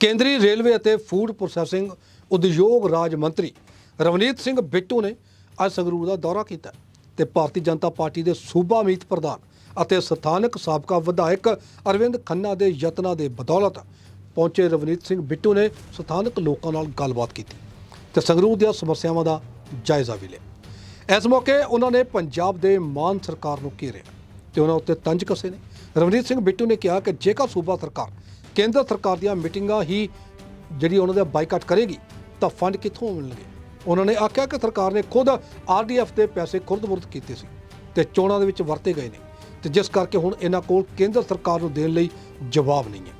ਕੇਂਦਰੀ ਰੇਲਵੇ ਅਤੇ food processing ਉਦਯੋਗ ਰਾਜ ਮੰਤਰੀ ਰਵਨੀਤ ਸਿੰਘ ਬਿੱਟੂ ਨੇ ਅੱਜ ਸੰਗਰੂਰ ਦਾ ਦੌਰਾ ਕੀਤਾ ਤੇ ਭਾਰਤੀ ਜਨਤਾ ਪਾਰਟੀ ਦੇ ਸੂਬਾ ਮੀਤ ਪ੍ਰਧਾਨ ਅਤੇ ਸਥਾਨਕ ਸਾਬਕਾ ਵਿਧਾਇਕ ਅਰਵਿੰਦ ਖੰਨਾ ਦੇ ਯਤਨਾਂ ਦੇ ਬਦੌਲਤ ਪਹੁੰਚੇ ਰਵਨੀਤ ਸਿੰਘ ਬਿੱਟੂ ਨੇ ਸਥਾਨਕ ਲੋਕਾਂ ਨਾਲ ਗੱਲਬਾਤ ਕੀਤੀ ਤੇ ਸੰਗਰੂਰ ਦੀਆਂ ਸਮੱਸਿਆਵਾਂ ਦਾ ਜਾਇਜ਼ਾ ਵੀ ਲਿਆ। ਇਸ ਮੌਕੇ ਉਹਨਾਂ ਨੇ ਪੰਜਾਬ ਦੇ ਮਾਨ ਸਰਕਾਰ ਨੂੰ ਘੇਰਿਆ ਤੇ ਉਹਨਾਂ ਉੱਤੇ ਤੰਜ ਕਸੇ ਨੇ। ਰਵਨੀਤ ਸਿੰਘ ਬਿੱਟੂ ਨੇ ਕਿਹਾ ਕਿ ਜੇਕਰ ਸੂਬਾ ਸਰਕਾਰ ਕੇਂਦਰ ਸਰਕਾਰ ਦੀਆਂ ਮੀਟਿੰਗਾਂ ਹੀ ਜਿਹੜੀ ਉਹਨਾਂ ਦਾ ਬਾਈਕਾਟ ਕਰੇਗੀ, ਤਾਂ ਫੰਡ ਕਿੱਥੋਂ ਮਿਲਣਗੇ ਉਹਨਾਂ ਨੇ ਆਖਿਆ ਕਿ ਸਰਕਾਰ ਨੇ ਖੁਦ ਆਰਡੀਐਫ ਦੇ ਪੈਸੇ ਖੁਰਦ-ਬੁਰਦ ਕੀਤੇ ਸੀ ਤੇ ਚੋਣਾਂ ਦੇ ਵਿੱਚ ਵਰਤੇ ਗਏ ਨੇ ਤੇ ਜਿਸ ਕਰਕੇ ਹੁਣ ਇਹਨਾਂ ਕੋਲ ਕੇਂਦਰ ਸਰਕਾਰ ਨੂੰ ਦੇਣ ਲਈ ਜਵਾਬ ਨਹੀਂ ਹੈ।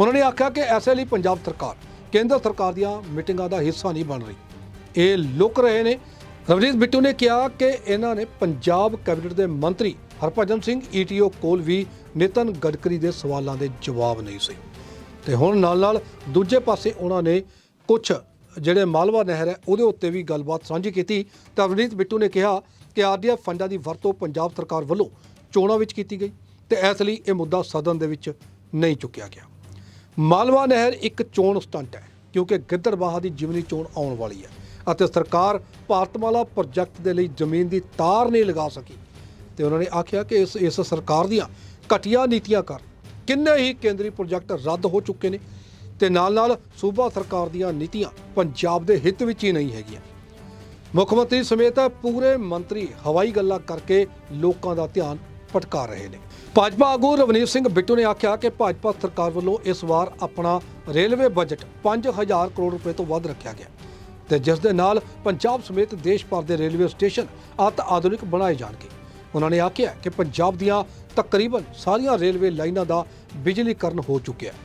ਉਹਨਾਂ ਨੇ ਆਖਿਆ ਕਿ ਐਸੇ ਲਈ ਪੰਜਾਬ ਸਰਕਾਰ ਕੇਂਦਰ ਸਰਕਾਰ ਦੀਆਂ ਮੀਟਿੰਗਾਂ ਦਾ ਹਿੱਸਾ ਨਹੀਂ ਬਣ ਰਹੀ। ਇਹ ਲੁਕ ਰਹੇ ਨੇ। ਰਵਨੀਤ ਬਿੱਟੂ ਨੇ ਕਿਹਾ ਕਿ ਇਹਨਾਂ ਨੇ ਪੰਜਾਬ ਕੈਬਨਿਟ ਦੇ ਮੰਤਰੀ ਹਰਭਜਨ ਸਿੰਘ ਈਟੀਓ ਕੋਲ ਵੀ ਨਿਤਨ ਗਡਕਰੀ ਦੇ ਸਵਾਲਾਂ ਦੇ ਜਵਾਬ ਨਹੀਂ ਸੀ। ਤੇ ਹੁਣ ਨਾਲ ਨਾਲ ਦੂਜੇ ਪਾਸੇ ਉਹਨਾਂ ਨੇ ਕੁਝ ਜਿਹੜੇ ਮਾਲਵਾ ਨਹਿਰ ਹੈ, ਉਹਦੇ ਉੱਤੇ ਵੀ ਗੱਲਬਾਤ ਸਾਂਝੀ ਕੀਤੀ। ਤਾਂ ਰਵਨੀਤ ਬਿੱਟੂ ਨੇ ਕਿਹਾ ਕਿ ਆਰਡੀਐਫ ਫੰਡਾਂ ਦੀ ਵਰਤੋਂ ਪੰਜਾਬ ਸਰਕਾਰ ਵੱਲੋਂ ਚੋਣਾਂ ਵਿੱਚ ਕੀਤੀ ਗਈ ਤੇ ਇਸ ਲਈ ਇਹ ਮੁੱਦਾ ਸਦਨ ਦੇ ਵਿੱਚ ਨਹੀਂ ਚੁੱਕਿਆ ਗਿਆ। ਮਾਲਵਾ ਨਹਿਰ ਇੱਕ ਚੋਣ ਸਟੰਟ ਹੈ, ਕਿਉਂਕਿ ਗਿੱਦੜਬਾਹਾ ਦੀ ਜਿਮਨੀ ਚੋਣ ਆਉਣ ਵਾਲੀ ਹੈ ਅਤੇ ਸਰਕਾਰ ਭਾਰਤਮਾਲਾ ਪ੍ਰੋਜੈਕਟ ਦੇ ਲਈ ਜ਼ਮੀਨ ਦੀ ਤਾਰ ਨਹੀਂ ਲਗਾ ਸਕੀ। ਤੇ ਉਹਨਾਂ ਨੇ ਆਖਿਆ ਕਿ ਇਸ ਇਸ ਸਰਕਾਰ ਦੀਆਂ ਘਟੀਆ ਨੀਤੀਆਂ ਕਾਰਨ ਕਿੰਨੇ ਹੀ ਕੇਂਦਰੀ ਪ੍ਰੋਜੈਕਟ ਰੱਦ ਹੋ ਚੁੱਕੇ ਨੇ ਤੇ ਨਾਲ ਨਾਲ ਸੂਬਾ ਸਰਕਾਰ ਦੀਆਂ ਨੀਤੀਆਂ ਪੰਜਾਬ ਦੇ ਹਿੱਤ ਵਿੱਚ ਹੀ ਨਹੀਂ ਹੈਗੀਆਂ। ਮੁੱਖ ਮੰਤਰੀ ਸਮੇਤ ਪੂਰੇ ਮੰਤਰੀ ਹਵਾਈ ਗੱਲਾਂ ਕਰਕੇ ਲੋਕਾਂ ਦਾ ਧਿਆਨ ਭਟਕਾ ਰਹੇ ਨੇ। ਭਾਜਪਾ ਆਗੂ ਰਵਨੀਤ ਸਿੰਘ ਬਿੱਟੂ ਨੇ ਆਖਿਆ ਕਿ ਭਾਜਪਾ ਸਰਕਾਰ ਵੱਲੋਂ ਇਸ ਵਾਰ ਆਪਣਾ ਰੇਲਵੇ ਬਜਟ 5000 ਕਰੋੜ ਰੁਪਏ ਤੋਂ ਵੱਧ ਰੱਖਿਆ ਗਿਆ ਤੇ ਜਿਸ ਦੇ ਨਾਲ ਪੰਜਾਬ ਸਮੇਤ ਦੇਸ਼ ਭਰ ਦੇ ਰੇਲਵੇ ਸਟੇਸ਼ਨ ਅਤ ਆਧੁਨਿਕ ਬਣਾਏ ਜਾਣਗੇ। ਉਹਨਾਂ ਨੇ ਆਖਿਆ ਕਿ ਪੰਜਾਬ ਦੀਆਂ ਤਕਰੀਬਨ ਸਾਰੀਆਂ ਰੇਲਵੇ ਲਾਈਨਾਂ ਦਾ ਬਿਜਲੀਕਰਨ ਹੋ ਚੁੱਕਿਆ ਹੈ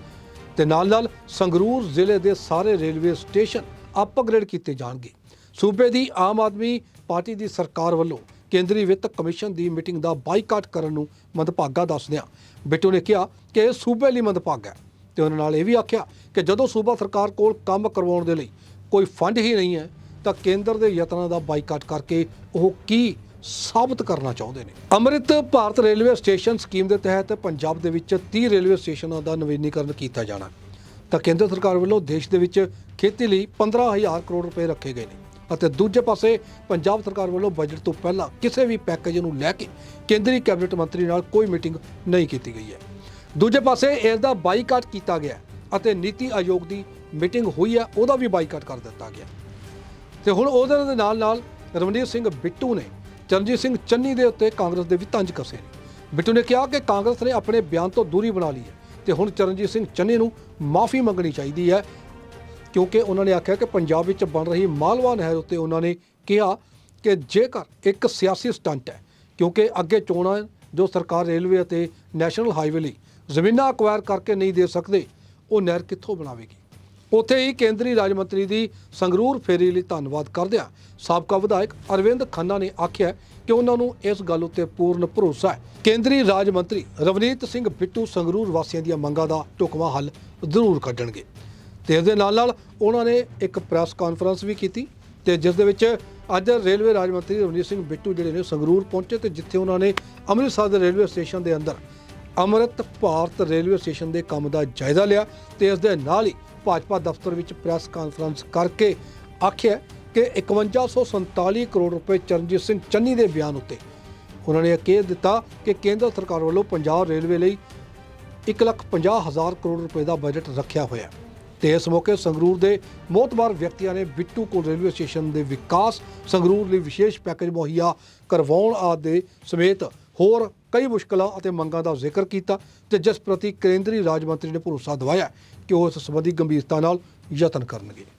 ਤੇ ਨਾਲ ਨਾਲ ਸੰਗਰੂਰ ਜ਼ਿਲ੍ਹੇ ਦੇ ਸਾਰੇ ਰੇਲਵੇ ਸਟੇਸ਼ਨ ਅਪਗ੍ਰੇਡ ਕੀਤੇ ਜਾਣਗੇ। ਸੂਬੇ ਦੀ ਆਮ ਆਦਮੀ ਪਾਰਟੀ ਦੀ ਸਰਕਾਰ ਵੱਲੋਂ ਕੇਂਦਰੀ ਵਿੱਤ ਕਮਿਸ਼ਨ ਦੀ ਮੀਟਿੰਗ ਦਾ ਬਾਈਕਾਟ ਕਰਨ ਨੂੰ ਮੰਦਭਾਗਾ ਦੱਸਦਿਆਂ ਬਿੱਟੂ ਨੇ ਕਿਹਾ ਕਿ ਇਹ ਸੂਬੇ ਲਈ ਮੰਦਭਾਗਾ ਹੈ ਤੇ ਉਹਨਾਂ ਨਾਲ ਇਹ ਵੀ ਆਖਿਆ ਕਿ ਜਦੋਂ ਸੂਬਾ ਸਰਕਾਰ ਕੋਲ ਕੰਮ ਕਰਵਾਉਣ ਦੇ ਲਈ ਕੋਈ ਫੰਡ ਹੀ ਨਹੀਂ ਹੈ ਤਾਂ ਕੇਂਦਰ ਦੇ ਯਤਨਾਂ ਦਾ ਬਾਈਕਾਟ ਕਰਕੇ ਉਹ ਕੀ ਸਾਬਤ ਕਰਨਾ ਚਾਹੁੰਦੇ ਨੇ। Amrit Bharat railway station scheme ਦੇ ਤਹਿਤ ਪੰਜਾਬ ਦੇ ਵਿੱਚ 30 ਰੇਲਵੇ ਸਟੇਸ਼ਨਾਂ ਦਾ ਨਵੀਨੀਕਰਨ ਕੀਤਾ ਜਾਣਾ। ਤਾਂ ਕੇਂਦਰ ਸਰਕਾਰ ਵੱਲੋਂ ਦੇਸ਼ ਦੇ ਵਿੱਚ ਖੇਤੀ ਲਈ 15000 ਕਰੋੜ ਰੁਪਏ ਰੱਖੇ ਗਏ ਨੇ ਅਤੇ ਦੂਜੇ ਪਾਸੇ ਪੰਜਾਬ ਸਰਕਾਰ ਵੱਲੋਂ ਬਜਟ ਤੋਂ ਪਹਿਲਾਂ ਕਿਸੇ ਵੀ ਪੈਕੇਜ ਨੂੰ ਲੈ ਕੇ ਕੇਂਦਰੀ ਕੈਬਨਿਟ ਮੰਤਰੀ ਨਾਲ ਕੋਈ ਮੀਟਿੰਗ ਨਹੀਂ ਕੀਤੀ ਗਈ ਹੈ। ਦੂਜੇ ਪਾਸੇ ਇਸ ਦਾ ਬਾਈਕਾਟ ਕੀਤਾ ਗਿਆ ਅਤੇ ਨੀਤੀ ਆਯੋਗ ਦੀ ਮੀਟਿੰਗ ਹੋਈ ਹੈ, ਉਹਦਾ ਵੀ ਬਾਈਕਾਟ ਕਰ ਦਿੱਤਾ ਗਿਆ। ਤੇ ਹੁਣ ਉਹਦੇ ਨਾਲ ਨਾਲ ਰਮਨੀਤ ਸਿੰਘ ਬਿੱਟੂ ਨੇ ਚਰਨਜੀਤ ਸਿੰਘ ਚੰਨੀ ਦੇ ਉੱਤੇ ਕਾਂਗਰਸ ਦੇ ਵੀ ਤੰਜ ਕਸੇ ਨੇ। ਬਿੱਟੂ ਨੇ ਕਿਹਾ ਕਿ ਕਾਂਗਰਸ ਨੇ ਆਪਣੇ ਬਿਆਨ ਤੋਂ ਦੂਰੀ ਬਣਾ ਲਈ ਹੈ ਤੇ ਹੁਣ ਚਰਨਜੀਤ ਸਿੰਘ ਚੰਨੀ ਨੂੰ ਮਾਫੀ ਮੰਗਣੀ ਚਾਹੀਦੀ ਹੈ, ਕਿਉਂਕਿ ਉਹਨਾਂ ਨੇ ਆਖਿਆ ਕਿ ਪੰਜਾਬ ਵਿੱਚ ਬਣ ਰਹੀ ਮਾਲਵਾ ਨਹਿਰ ਉੱਤੇ ਉਹਨਾਂ ਨੇ ਕਿਹਾ ਕਿ ਜੇਕਰ ਇੱਕ ਸਿਆਸੀ ਸਟੰਟ ਹੈ, ਕਿਉਂਕਿ ਅੱਗੇ ਚੋਣਾਂ ਜੋ ਸਰਕਾਰ ਰੇਲਵੇ ਅਤੇ ਨੈਸ਼ਨਲ ਹਾਈਵੇ ਲਈ ਜ਼ਮੀਨਾਂ ਅਕਵਾਇਰ ਕਰਕੇ ਨਹੀਂ ਦੇ ਸਕਦੇ, ਉਹ ਨਹਿਰ ਕਿੱਥੋਂ ਬਣਾਵੇਗੀ? ਉੱਥੇ ਹੀ ਕੇਂਦਰੀ ਰਾਜ ਮੰਤਰੀ ਦੀ ਸੰਗਰੂਰ ਫੇਰੀ ਲਈ ਧੰਨਵਾਦ ਕਰਦਿਆਂ ਸਾਬਕਾ ਵਿਧਾਇਕ ਅਰਵਿੰਦ ਖੰਨਾ ਨੇ ਆਖਿਆ ਕਿ ਉਹਨਾਂ ਨੂੰ ਇਸ ਗੱਲ ਉੱਤੇ ਪੂਰਨ ਭਰੋਸਾ ਹੈ। ਕੇਂਦਰੀ ਰਾਜ ਮੰਤਰੀ ਰਵਨੀਤ ਸਿੰਘ ਬਿੱਟੂ ਸੰਗਰੂਰ ਵਾਸੀਆਂ ਦੀਆਂ ਮੰਗਾਂ ਦਾ ਢੁਕਵਾਂ ਹੱਲ ਜ਼ਰੂਰ ਕੱਢਣਗੇ। ਤੇ ਇਸ ਦੇ ਨਾਲ ਨਾਲ ਉਹਨਾਂ ਨੇ ਇੱਕ ਪ੍ਰੈਸ ਕਾਨਫਰੰਸ ਵੀ ਕੀਤੀ ਤੇ ਜਿਸ ਦੇ ਵਿੱਚ ਅੱਜ ਰੇਲਵੇ ਰਾਜ ਮੰਤਰੀ ਰਵਨੀਤ ਸਿੰਘ ਬਿੱਟੂ ਜਿਹੜੇ ਨੇ ਸੰਗਰੂਰ ਪਹੁੰਚੇ ਤੇ ਜਿੱਥੇ ਉਹਨਾਂ ਨੇ ਅੰਮ੍ਰਿਤਸਰ ਦੇ ਰੇਲਵੇ ਸਟੇਸ਼ਨ ਦੇ ਅੰਦਰ ਅੰਮ੍ਰਿਤ ਭਾਰਤ ਰੇਲਵੇ ਸਟੇਸ਼ਨ ਦੇ ਕੰਮ ਦਾ ਜਾਇਜ਼ਾ ਲਿਆ ਤੇ ਇਸ ਦੇ ਨਾਲ ਹੀ ਭਾਜਪਾ ਦਫ਼ਤਰ ਵਿੱਚ ਪ੍ਰੈਸ ਕਾਨਫਰੰਸ ਕਰਕੇ ਆਖਿਆ ਕਿ 5147 ਕਰੋੜ ਰੁਪਏ ਚਰਨਜੀਤ ਸਿੰਘ ਚੰਨੀ ਦੇ ਬਿਆਨ ਉੱਤੇ। ਉਹਨਾਂ ਨੇ ਅਕੇਰ ਦਿੱਤਾ ਕਿ ਕੇਂਦਰ ਸਰਕਾਰ ਵੱਲੋਂ ਪੰਜਾਬ ਰੇਲਵੇ ਲਈ 1,50,000 ਕਰੋੜ ਰੁਪਏ ਦਾ ਬਜਟ ਰੱਖਿਆ ਹੋਇਆ ਹੈ ਤੇ ਇਸ ਮੌਕੇ ਸੰਗਰੂਰ ਦੇ ਮੋਤਬਾਰ ਵਿਅਕਤੀਆਂ ਨੇ ਬਿੱਟੂ ਕੋਲ ਰੇਲਵੇ ਸਟੇਸ਼ਨ ਦੇ ਵਿਕਾਸ ਸੰਗਰੂਰ ਲਈ ਵਿਸ਼ੇਸ਼ ਪੈਕੇਜ ਮੁਹੱਈਆ ਕਰਵਾਉਣ ਆਦਿ ਸਮੇਤ ਹੋਰ ਕਈ ਮੁਸ਼ਕਲਾਂ ਅਤੇ ਮੰਗਾਂ ਦਾ ਜ਼ਿਕਰ ਕੀਤਾ ਤੇ ਜਿਸ ਪ੍ਰਤੀ ਕੇਂਦਰੀ ਰਾਜ ਮੰਤਰੀ ਨੇ ਭਰੋਸਾ ਦਿਵਾਇਆ ਕਿ ਉਹ ਇਸ ਸੰਬੰਧੀ ਗੰਭੀਰਤਾ ਨਾਲ ਯਤਨ ਕਰਨਗੇ।